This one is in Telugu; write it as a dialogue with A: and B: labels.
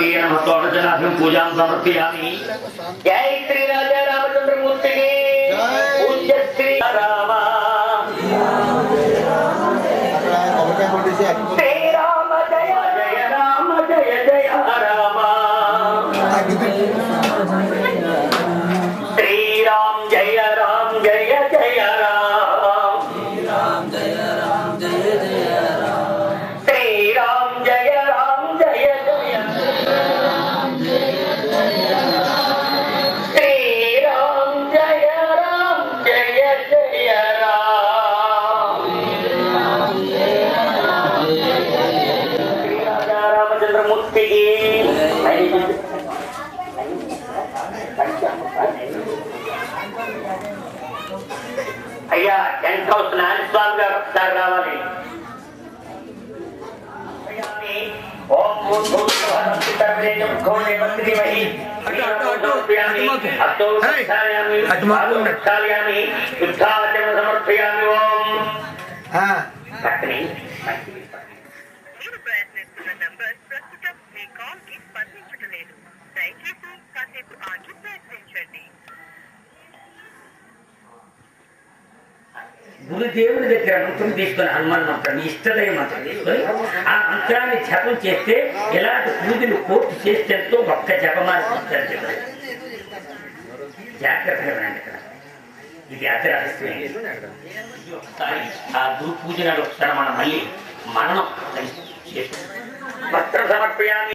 A: గణపతి నమస్తోడజనాభ్యం పూజాం సమర్పయామి. జై శ్రీ రాజా రామచంద్రమూర్తికి పూజ్య శ్రీ రామ. శ్రీరామ జయ జయ రామ జయ జయ రామ. రాజా రామచంద్రమూర్తికి అయ్యా టెంట్ హౌస్ నారాయణ స్వామి గారు ఒకసారి రావాలి. ఓం కోణే గురుదేవుడి దగ్గర మంత్రం తీసుకొని హనుమాన్ మంత్రం ఇష్టదైన మంత్రం తీసుకొని ఆ మంత్రాన్ని జపం చేస్తే ఇలాంటి పూజలు కోర్టు చేస్తే ఎంతో ఒక్క జపమాని చెప్పారు. జాగ్రత్తగా వినండి ఇక్కడ. ఇది అతి రహస్యమే ఒకసారి ఆ గురు పూజ నాడు ఒకసారి మనం మళ్ళీ మరణం చేస్తాం. వస్త్ర సమర్పయాన్ని